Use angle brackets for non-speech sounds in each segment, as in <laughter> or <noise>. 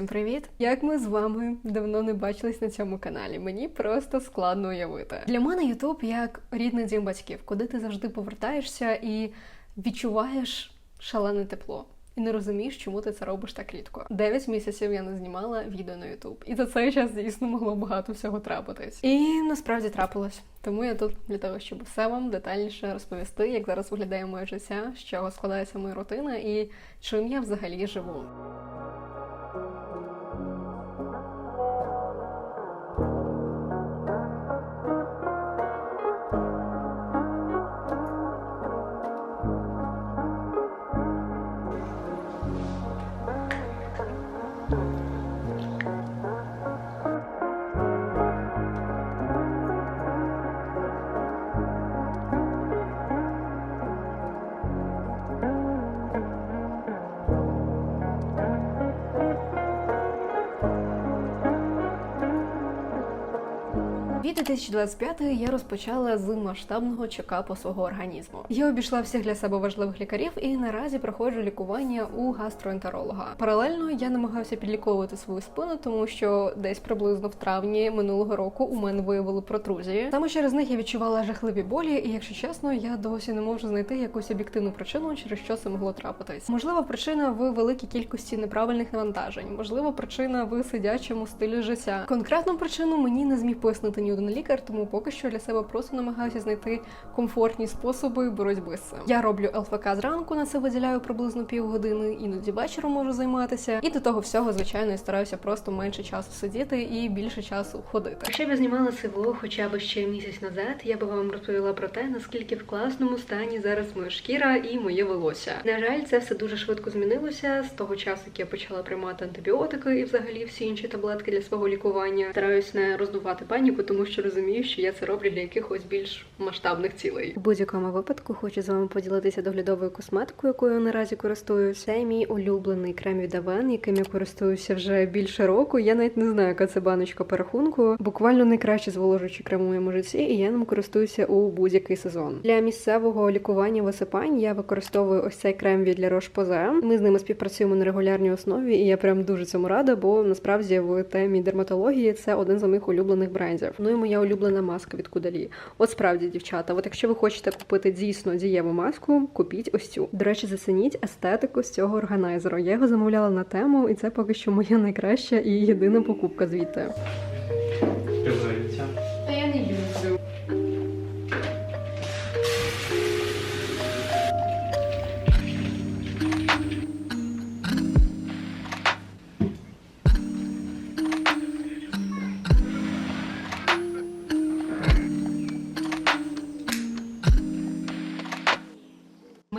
Усім привіт! Як ми з вами давно не бачились на цьому каналі. Мені просто складно уявити. Для мене Ютуб як рідний дім батьків, куди ти завжди повертаєшся і відчуваєш шалене тепло. І не розумієш, чому ти це робиш так рідко. Дев'ять місяців я не знімала відео на Ютуб, і за цей час дійсно могло багато всього трапитись. І насправді трапилось. Тому я тут для того, щоб все вам детальніше розповісти, як зараз виглядає моє життя, з чого складається моя рутина і чим я взагалі живу. 2025 я розпочала з масштабного чекапу свого організму. Я обійшла всіх для себе важливих лікарів і наразі проходжу лікування у гастроентеролога. Паралельно я намагаюся підліковувати свою спину, тому що десь приблизно в травні минулого року у мене виявили протрузії. Саме через них я відчувала жахливі болі, і якщо чесно, я досі не можу знайти якусь об'єктивну причину, через що це могло трапитись. Можливо, причина в великій кількості неправильних навантажень, можливо, причина в сидячому стилі життя. Конкретну причину мені не зміг пояснити ні один лікар, тому поки що для себе просто намагаюся знайти комфортні способи боротьби з цим. Я роблю ЛФК зранку, на це виділяю приблизно півгодини, іноді вечором можу займатися. І до того всього, звичайно, я стараюся просто менше часу сидіти і більше часу ходити. Якщо б я знімала це хоча б ще місяць назад, я би вам розповіла про те, наскільки в класному стані зараз моя шкіра і моє волосся. На жаль, це все дуже швидко змінилося з того часу, як я почала приймати антибіотики і взагалі всі інші таблетки для свого лікування. Стараюсь не роздувати паніку, тому що розумію, що я це роблю для якихось більш масштабних цілей. У будь-якому випадку хочу з вами поділитися доглядовою косметикою, якою наразі користуюсь. Це мій улюблений крем від Avon, яким я користуюся вже більше року. Я навіть не знаю, яка це баночка по рахунку. Буквально найкраще зволожуючий крем у моєму житті, і я ним користуюся у будь-який сезон. Для місцевого лікування висипань я використовую ось цей крем від La Roche-Posay. Ми з ними співпрацюємо на регулярній основі, і я прям дуже цьому рада, бо насправді в темі дерматології це один з моїх улюблених брендів. Ну і моя улюблена маска від Кудалі. От справді, дівчата, от якщо ви хочете купити дійсно дієву маску, купіть ось цю. До речі, зацініть естетику з цього органайзеру. Я його замовляла на тему, і це поки що моя найкраща і єдина покупка звідти.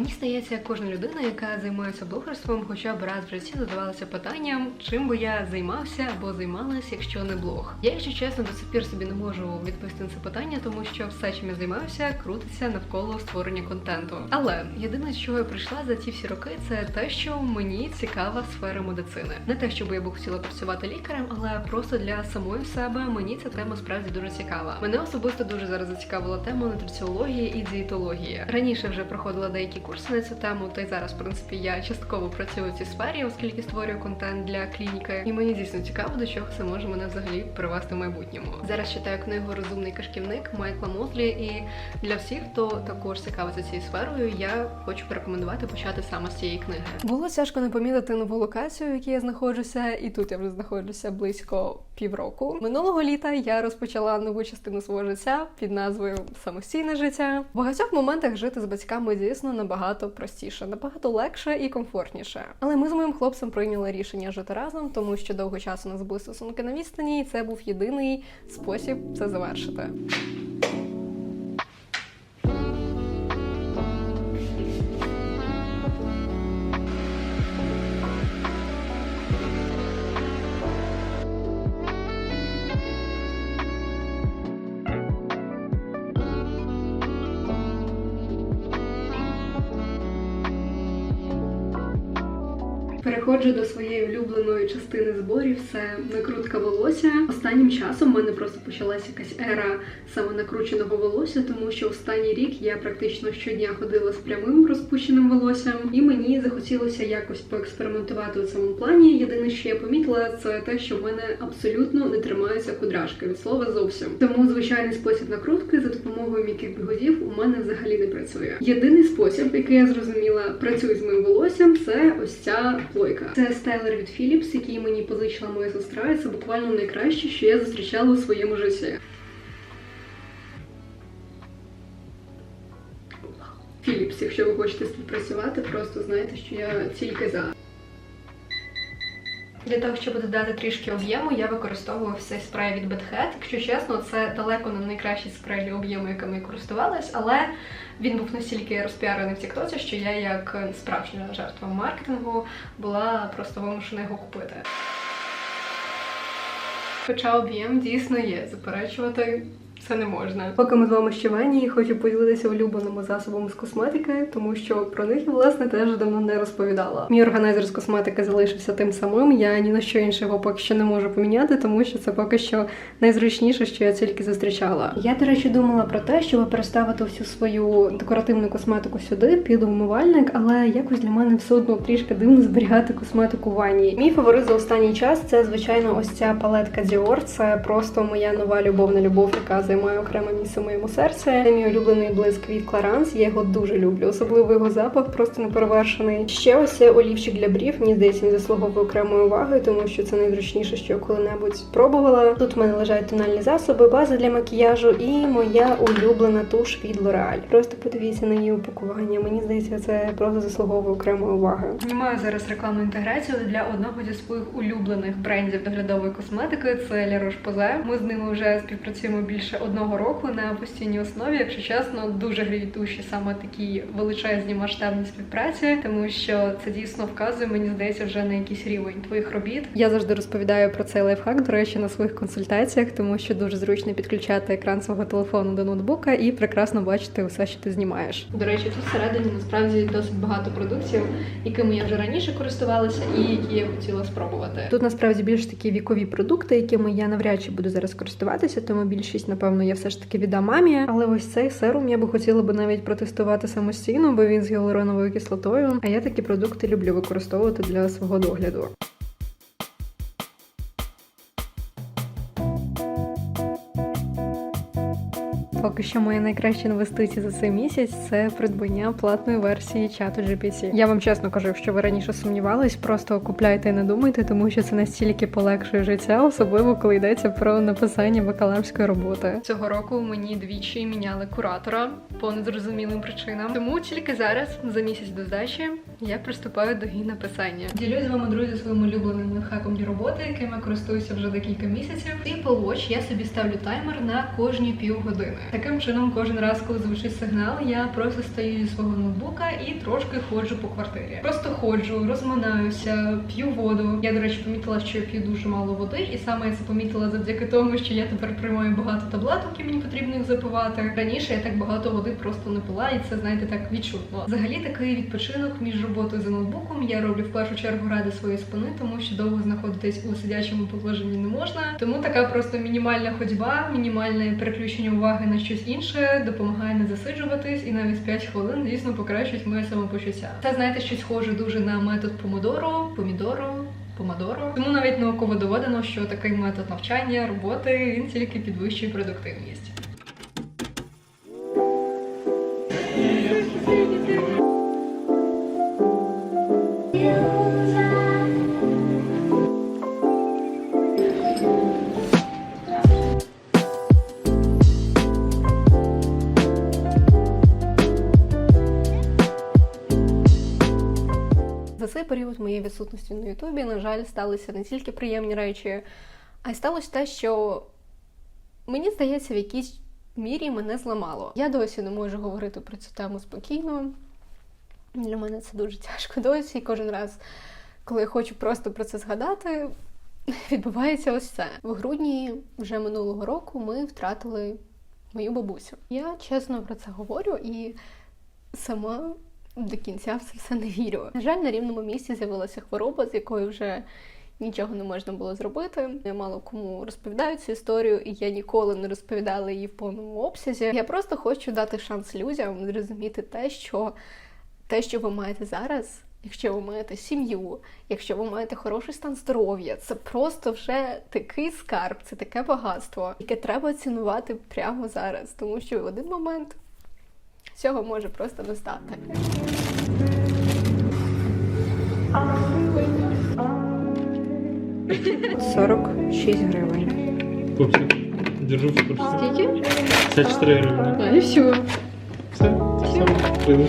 Мені здається, кожна людина, яка займається блогерством, хоча б раз в житті задавалася питанням, чим би я займався або займалась, якщо не блог. Я, якщо чесно, до сих пір собі не можу відповісти на це питання, тому що все, чим я займаюся, крутиться навколо створення контенту. Але єдине, з чого я прийшла за ці всі роки, це те, що мені цікава сфера медицини. Не те, щоб я би хотіла працювати лікарем, але просто для самої себе мені ця тема справді дуже цікава. Мене особисто дуже зараз зацікавила тема нутриціології і дієтології. Раніше вже проходила деякі курси на цю тему, та й зараз, в принципі, я частково працюю в цій сфері, оскільки створюю контент для клініки. І мені дійсно цікаво, до чого це може мене взагалі привести в майбутньому. Зараз читаю книгу Розумний кишківник Майкла Мотлі, і для всіх, хто також цікавиться цією сферою, я хочу порекомендувати почати саме з цієї книги. Було тяжко не помітити нову локацію, в якій я знаходжуся, і тут я вже знаходжуся близько півроку. Минулого літа я розпочала нову частину свого життя під назвою Самостійне життя. В багатьох моментах жити з батьками дійсно набагато простіше, набагато легше і комфортніше. Але ми з моїм хлопцем прийняли рішення жити разом, тому що довго часу у нас були стосунки на відстані, і це був єдиний спосіб це завершити. Переходжу до своєї улюбленої частини зборів. Це накрутка волосся. Останнім часом в мене просто почалася якась ера саме накрученого волосся, тому що останній рік я практично щодня ходила з прямим розпущеним волоссям, і мені захотілося якось поекспериментувати у цьому плані. Єдине, що я помітила, це те, що в мене абсолютно не тримаються кудряшки від слова зовсім. Тому звичайний спосіб накрутки за допомогою м'яких бігудів у мене взагалі не працює. Єдиний спосіб, який я зрозуміла, працює з моїм волоссям, це ось ця плойка. Це стайлер від Philips, який мені позичила моя сестра. І це буквально найкраще, що я зустрічала у своєму житті. Philips, якщо ви хочете співпрацювати, просто знайте, що я тільки за. Для того, щоб додати трішки об'єму, я використовую ось цей спрей від Bedhead. Якщо чесно, це далеко не найкращий спрей для об'єму, яким я користувалась, але він був настільки розпіарений в Тіктоці, що я, як справжня жертва маркетингу, була просто вимушена його купити. Хоча об'єм дійсно є, заперечувати це не можна. Поки ми з вами ще в хочу поділитися улюбленими засобами з косметики, тому що про них власне теж давно не розповідала. Мій органайзер з косметики залишився тим самим. Я ні на що інше його поки що не можу поміняти, тому що це поки що найзручніше, що я тільки зустрічала. Я, до речі, думала про те, щоб переставити всю свою декоративну косметику сюди під умивальник, але якось для мене все одно трішки дивно зберігати косметику в ванні. Мій фаворит за останній час це звичайно ось ця палетка Dior. Це просто моя нова любовна любов, яка займає окреме місце в моєму серці. Це мій улюблений блиск від Clarins. Я його дуже люблю. Особливо його запах просто неперевершений. Ще ось олівчик для брів. Мені здається, він заслуговує окремої уваги, тому що це найзручніше, що я коли-небудь пробувала. Тут в мене лежать тональні засоби, база для макіяжу і моя улюблена туш від L'Oreal. Просто подивіться на її упакування. Мені здається, це просто заслуговує окремої уваги. Знімаю зараз рекламну інтеграцію для одного зі своїх улюблених брендів доглядової косметики. Це La Roche-Posay. Ми з ними вже співпрацюємо більше одного року на постійній основі. Якщо чесно, дуже гріють душі саме такі величезні масштабні співпраці, тому що це дійсно вказує, мені здається, вже на якийсь рівень твоїх робіт. Я завжди розповідаю про цей лайфхак, до речі, на своїх консультаціях, тому що дуже зручно підключати екран свого телефону до ноутбука і прекрасно бачити все, що ти знімаєш. До речі, тут всередині насправді досить багато продуктів, якими я вже раніше користувалася, і які я хотіла спробувати. Тут насправді більш такі вікові продукти, якими я навряд чи буду зараз користуватися, тому більшість, напевно, я все ж таки віддам мамі. Але ось цей серум я би хотіла би навіть протестувати самостійно, бо він з гіалуроновою кислотою. А я такі продукти люблю використовувати для свого догляду. Поки що моя найкраща інвестиція за цей місяць це придбання платної версії чату GPT. Я вам чесно кажу, що ви раніше сумнівались, просто купляйте і не думайте, тому що це настільки полегшує життя, особливо коли йдеться про написання бакалаврської роботи. Цього року мені двічі міняли куратора по незрозумілим причинам. Тому тільки зараз, за місяць до здачі, я приступаю до її написання. Ділюсь з вами, друзі, своїм улюбленим лайфхаком для роботи, яким я користуюся вже декілька місяців. І по Watch я собі ставлю таймер на кожні півгодини. Таким чином, кожен раз, коли звучить сигнал, я просто стою зі свого ноутбука і трошки ходжу по квартирі. Просто ходжу, розминаюся, п'ю воду. Я, до речі, помітила, що я п'ю дуже мало води, і саме я це помітила завдяки тому, що я тепер приймаю багато таблеток, і мені потрібно їх запивати. Раніше я так багато води просто не пила, і це знаєте так відчутно. Взагалі такий відпочинок між роботою за ноутбуком я роблю в першу чергу ради своєї спини, тому що довго знаходитись у сидячому положенні не можна. Тому така просто мінімальна ходьба, мінімальне переключення уваги на щось інше допомагає не засиджуватись, і навіть 5 хвилин дійсно покращують моє самопочуття. Це знаєте, щось схоже дуже на метод помодоро, помідоро. Помодоро. Тому навіть науково доведено, що такий метод навчання, роботи він тільки підвищує продуктивність. За цей період моєї відсутності на Ютубі, на жаль, сталися не тільки приємні речі, а й сталося те, що мені здається, в якійсь мірі мене зламало. Я досі не можу говорити про цю тему спокійно. Для мене це дуже тяжко <laughs> досі. І кожен раз, коли я хочу просто про це згадати, <laughs> відбувається ось це. В грудні вже минулого року ми втратили мою бабусю. Я чесно про це говорю і сама до кінця в все не вірю. На жаль, на рівному місці з'явилася хвороба, з якою вже нічого не можна було зробити. Я мало кому розповідаю цю історію, і я ніколи не розповідала її в повному обсязі. Я просто хочу дати шанс людям зрозуміти те, що те, що ви маєте зараз. Якщо ви маєте сім'ю, якщо ви маєте хороший стан здоров'я, це просто вже такий скарб, це таке багатство, яке треба цінувати прямо зараз, тому що в один момент цього може просто не стати. Сорок шість гривень. Хлопці, держу в курсі. Скільки? 54 гривні. А, і все. Все, все. Бон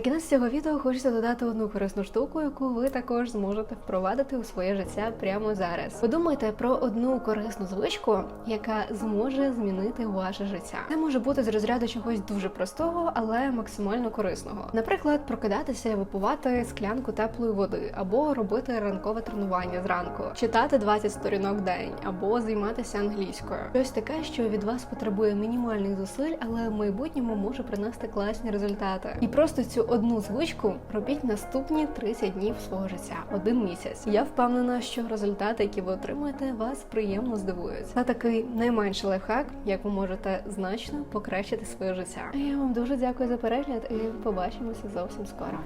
На кінець цього відео хочеться додати одну корисну штуку, яку ви також зможете впровадити у своє життя прямо зараз. Подумайте про одну корисну звичку, яка зможе змінити ваше життя. Це може бути з розряду чогось дуже простого, але максимально корисного. Наприклад, прокидатися і випивати склянку теплої води, або робити ранкове тренування зранку, читати 20 сторінок в день, або займатися англійською. Щось таке, що від вас потребує мінімальних зусиль, але в майбутньому може принести класні результати. І просто цю одну звичку робіть наступні 30 днів свого життя, один місяць. Я впевнена, що результати, які ви отримаєте, вас приємно здивують. Це такий найменший лайфхак, як ви можете значно покращити своє життя. Я вам дуже дякую за перегляд і побачимося зовсім скоро.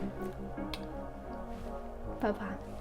Па-па!